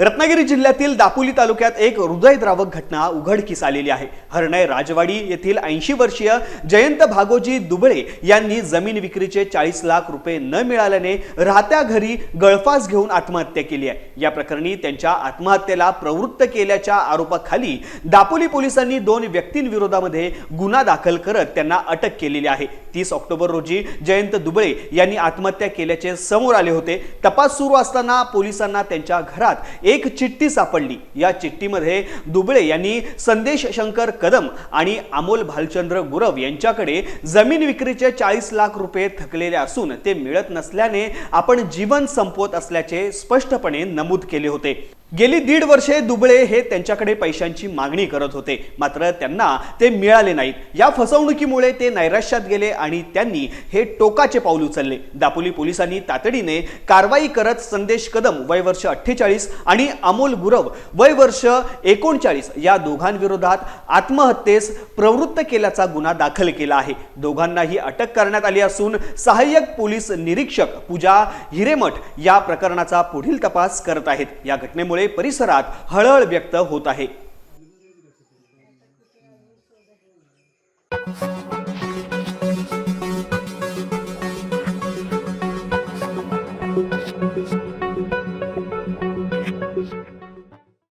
रत्नागिरी जिल्ह्यातील दापोली तालुक्यात एक हृदयद्रावक घटना उघडकीस आलेली आहे. हरणय राजवाडी येथील ऐंशी वर्षीय जयंत भागोजी दुबळे यांनी जमीन विक्रीचे चाळीस लाख रुपये न मिळाल्याने राहत्या घरी गळफास घेऊन आत्महत्या केली आहे. या प्रकरणी त्यांच्या आत्महत्येला प्रवृत्त केल्याच्या आरोपाखाली दापोली पोलिसांनी दोन व्यक्तींविरोधामध्ये गुन्हा दाखल करत त्यांना अटक केलेली आहे. तीस ऑक्टोबर रोजी जयंत दुबळे यांनी आत्महत्या केल्याचे समोर आले होते. तपास सुरू असताना पोलिसांना त्यांच्या घरात एक चिठ्ठी सापडली. या चिठ्ठीमध्ये दुबळे यांनी संदेश शंकर कदम आणि अमोल भालचंद्र गुरव यांच्याकडे जमीन विक्रीचे चाळीस लाख रुपये थकलेले असून ते मिळत नसल्याने आपण जीवन संपवत असल्याचे स्पष्टपणे नमूद केले होते. गेली दीड वर्षे दुबळे हे त्यांच्याकडे पैशांची मागणी करत होते. मात्र त्यांना ते मिळाले नाहीत. या फसवणुकीमुळे ते नैराश्यात गेले आणि त्यांनी हे टोकाचे पाऊल उचलले. दापोली पोलिसांनी तातडीने कारवाई करत संदेश कदम वय वर्ष अठ्ठेचाळीस आणि अमोल गुरव वय वर्ष एकोणचाळीस या दोघांविरोधात आत्महत्येस प्रवृत्त केल्याचा गुन्हा दाखल केला आहे. दोघांनाही अटक करण्यात आली असून सहाय्यक पोलीस निरीक्षक पूजा हिरेमठ या प्रकरणाचा पुढील तपास करत आहेत. या घटनेमुळे असल्यामुळे परिसरात हळहळ व्यक्त होत आहे